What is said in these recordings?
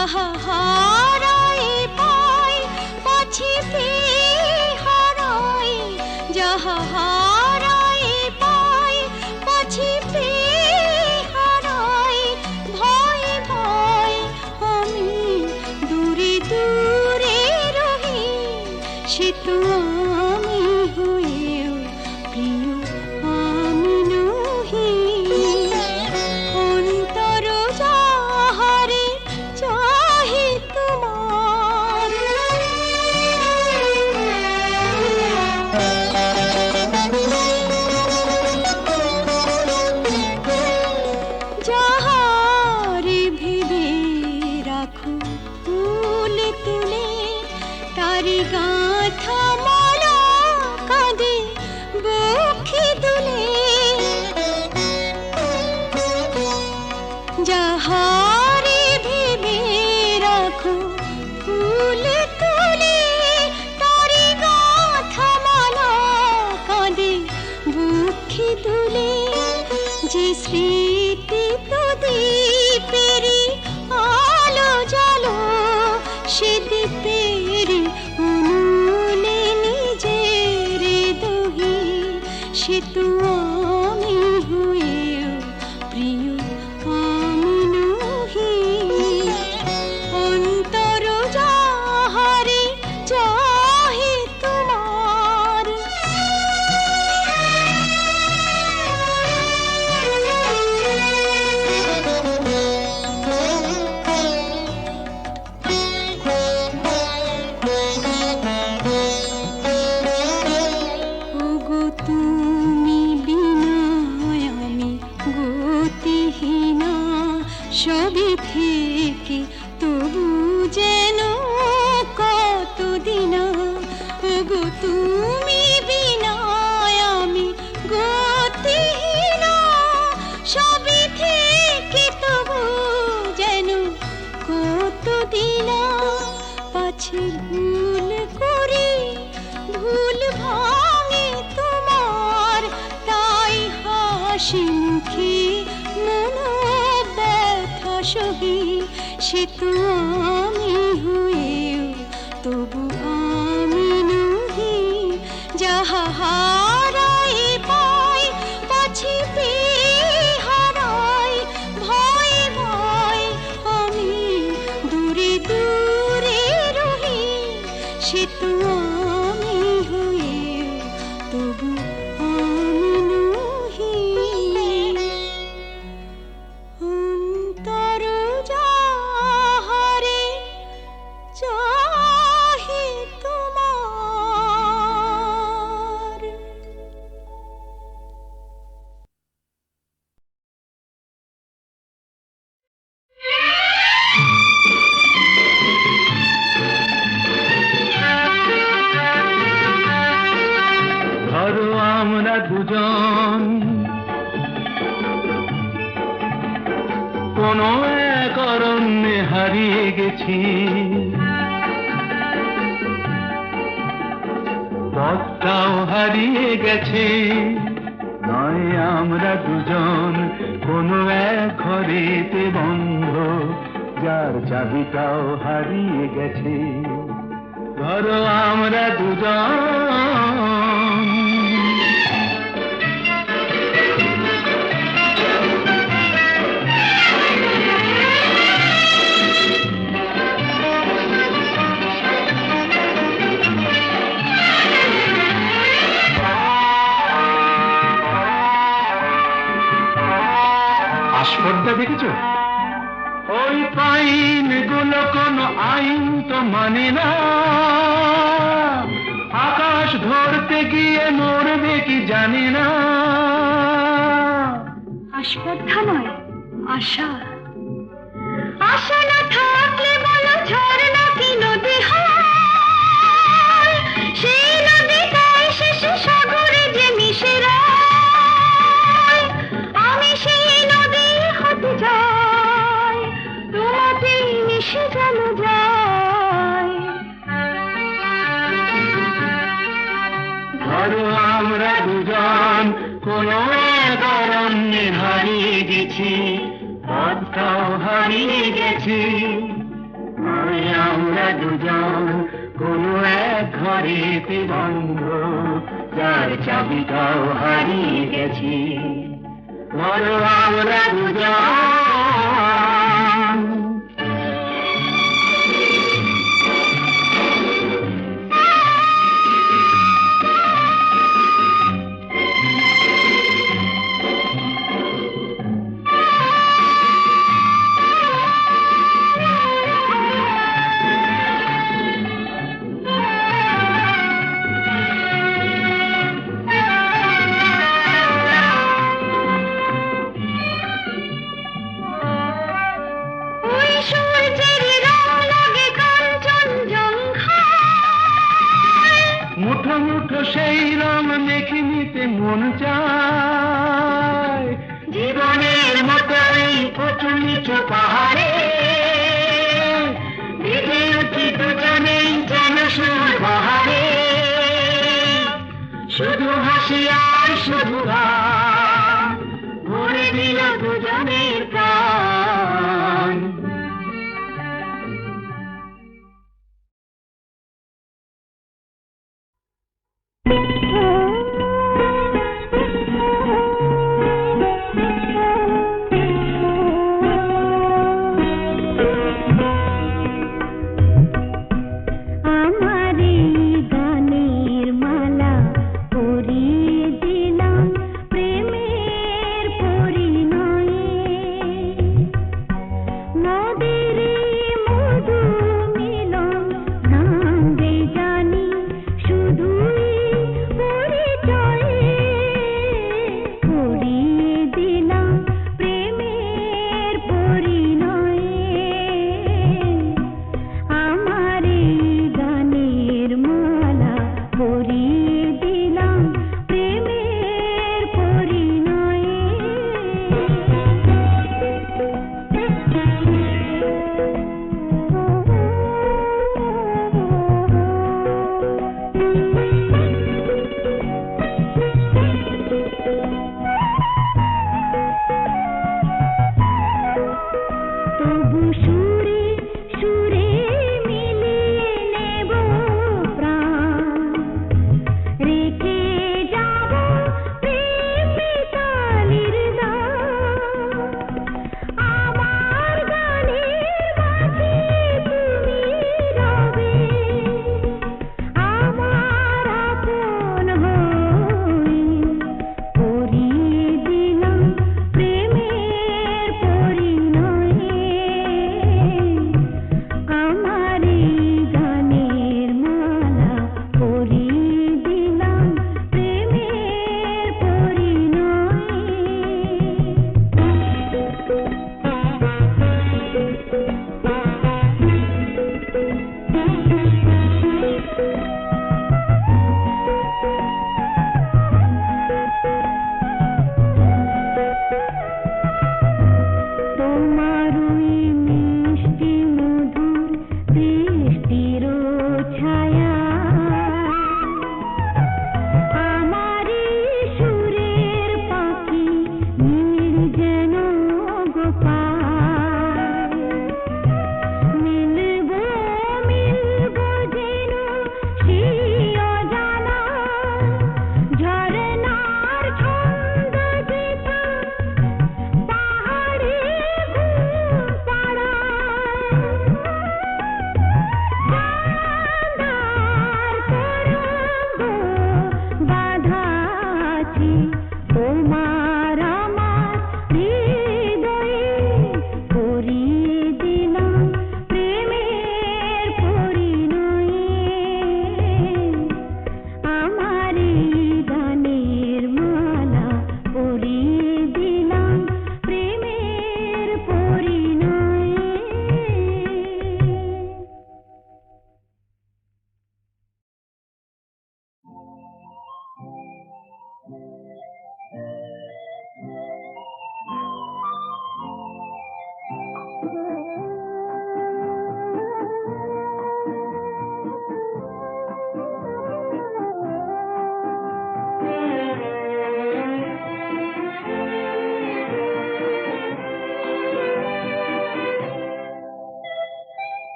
যাহা হারাই পাই পাছি ফিরে লজ্জাও হারিয়ে গেছে। নয় আমরা দুজন, কোনো এক ঘরেতে বন্ধ, যার চাবিটাও হারিয়ে গেছে। ধরো আমরা দুজন। দেখেছ? ওই পাইনগুলো কোন আইন তো মানে না। আকাশ ধরতে গিয়ে মরবে কি জানি না। আস্পর্ধা নয় আশা গেছি, পথটাও হারিয়ে গেছি। নয় আমরা দুজন, কোনো এক ঘরেতে বন্ধ যার চাবিটাও হারিয়ে গেছি। বলো আমরা দুজন।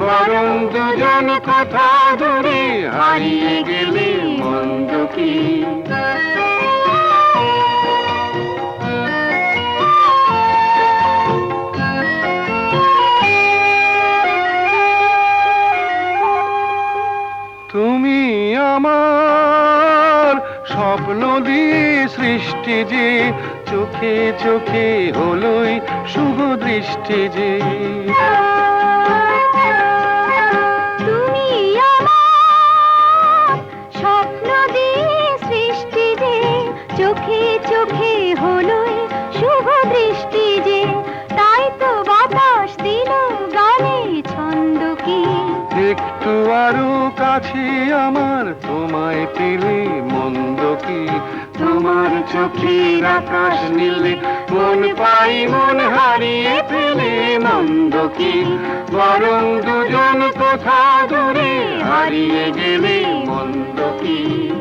বরং দুজন কোথাও দূরে হারিয়ে গেলে মন্দ কি? তুমি আমার স্বপ্ন দিয়ে সৃষ্টি যে, চোখে চোখে হলোই শুভ দৃষ্টি যে। আরও কাছে আমার, তোমায় পেলে মন্দ কি? তোমার চোখে আকাশ নীলে, মন পাই, মন হারিয়ে ফেলে মন্দ কি? বরং দুজন কোথা দূরে হারিয়ে গেলে মন্দ কি?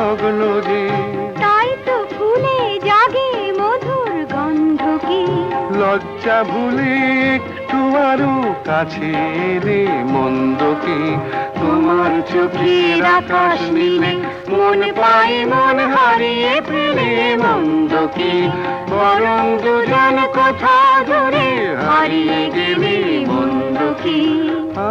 লগ্ন যে তাই তো ফুলে জাগে মধুর গন্ধ কি? লজ্জা ভুলে একটু আরও কাছে রে মন্দ কি? তোমার চোখের আকাশ নীলে মন পাই মন হারিয়ে ফেলে মন্দ কি? বরং দুজন কোথা দূরে হারিয়ে গেলে মন্দ কি? আ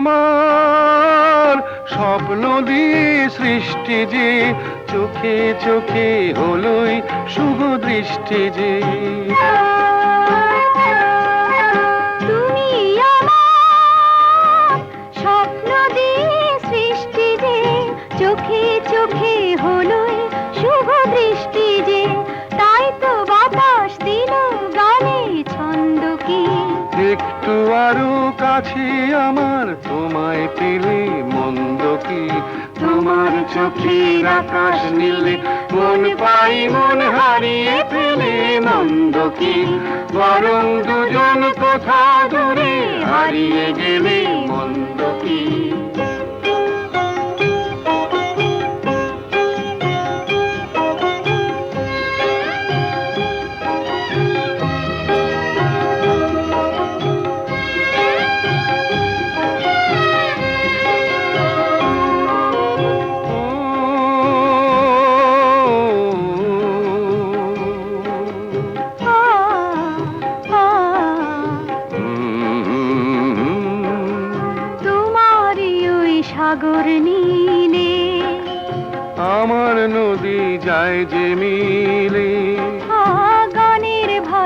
আমার স্বপ্ন দিয়ে সৃষ্টি যে চোখে চোখে হলোই শুভ দৃষ্টি যে। আরও কাছে আমার, তোমায় পেলে মন্দ কি? তোমার চোখে আকাশ নীলে মন পাই, মন হারিয়ে ফেলে মন্দ কি? বরং দুজন কোথা দূরে হারিয়ে গেলে মন্দ কি?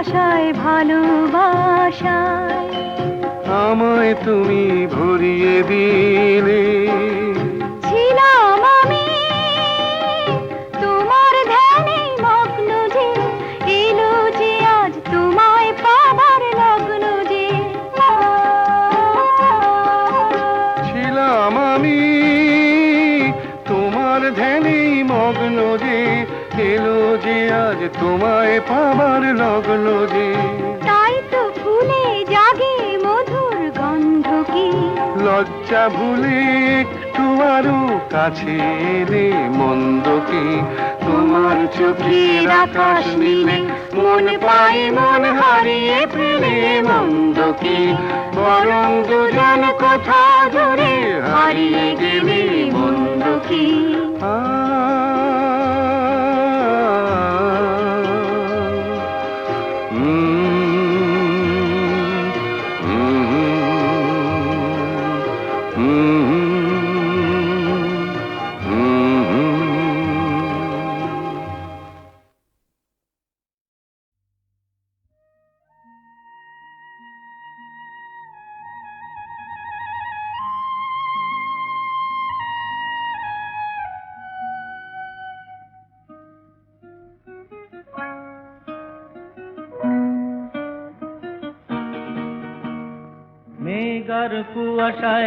ভাষায় ভালোবাসায়। আমায় তুমি ভরিয়ে দিলে। যে তাই তো ফুলে জাগে মধুর গন্ধ কি? লজ্জা ভুলে একটু আরও কাছে রে মন্দ কি? তোমার চোখের আকাশ নীলে মন পাই মন হারিয়ে ফেলে মন্দ কি? বরং দুজন কোথা জুড়ে হারিয়ে গেলে মন্দ কি?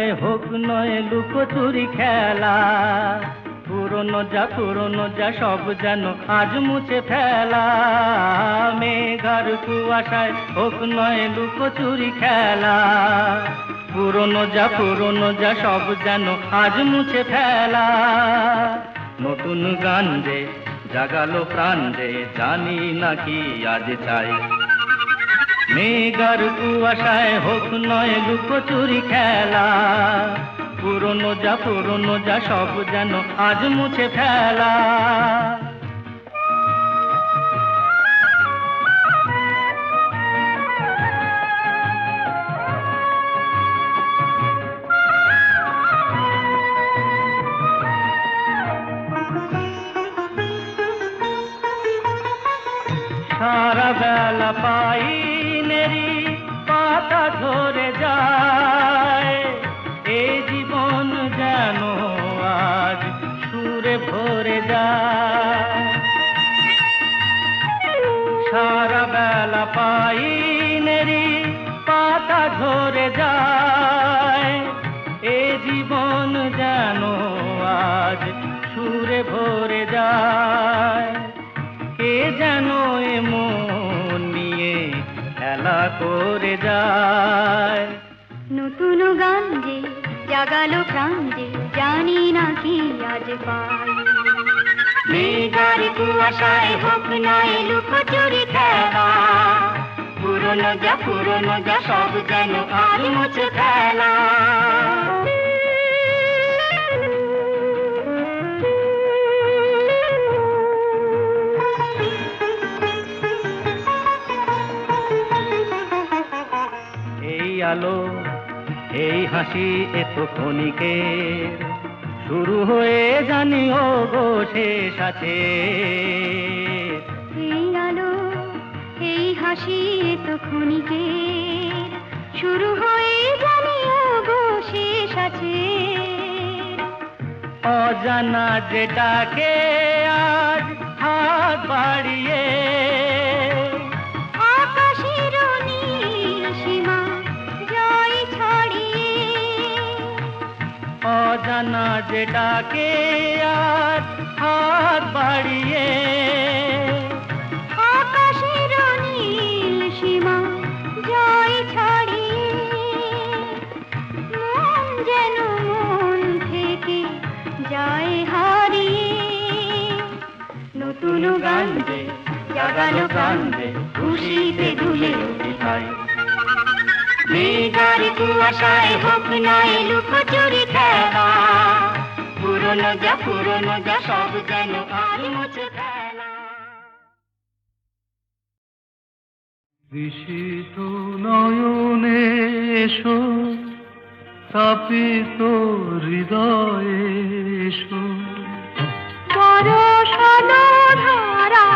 কুয়াশায় হোক নয় লুকোচুরি খেলা। পুরনো যা পুরনো, যা সব যেন আজ মুছে ফেলা। মেঘার কুয়াশায় হোক নয় লুকোচুরি খেলা। পুরনো যা পুরনো, যা সব যেন আজ মুছে ফেলা। নতুন গান যে, জাগালো প্রাণ যে, জানি নাকি আজ চাই। মেঘার কুয়াশায় হোক নয় লুকোচুরি খেলা। পুরনো যা পুরনো যা, সব যেন আজ মুছে ফেলা। সারা বেলা পাইনেরি পাতা ঝরে যায়। এ জীবন যেন আজ সুরে ভরে যায়। সারা বেলা পাইনেরি পাতা ঝরে যায়। এ জীবন যেন ভরে যায়। কে যেন করে যায়। নতুন গান যে জাগালো প্রাণ যে জানি না কি আজ পাই। মেঘার কুয়াশায় হোক না লুকোচুরি খেলা পুরনো যা পুরনো যা সব যেন আর মুছে ফেলা। আলো এই হাসি এত ক্ষণিকের শুরু হয়ে জানি ও গো শেষ আছে এই আলো এই হাসি তো ক্ষণিকের শুরু হয়ে জানিও গো শেষ আছে অজানা যেটাকে আজ হাত বাড়িয়ে অজানা যেটাকে আজ হাত বাড়িয়ে। আকাশের নীল সীমা জয় ছড়িয়ে মন যেন মন থেকে যায় হারিয়ে। নতুন গান যে জাগালো খুশিতে দুলে উঠিতাই মেঘার কুয়াশায় হোক নাই লুকোচুরি খেলা। পুরনো যা পুরনো যা সব যেন আর মুছে ফেলা। ঋষিত নয়নে এসো তাপিত হৃদয়ে এসো। পরশালো ধারা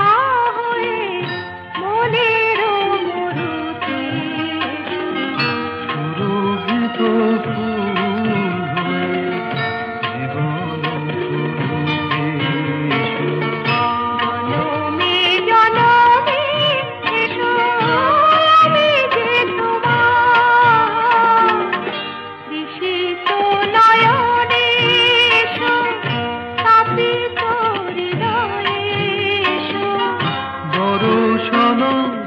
Thank you.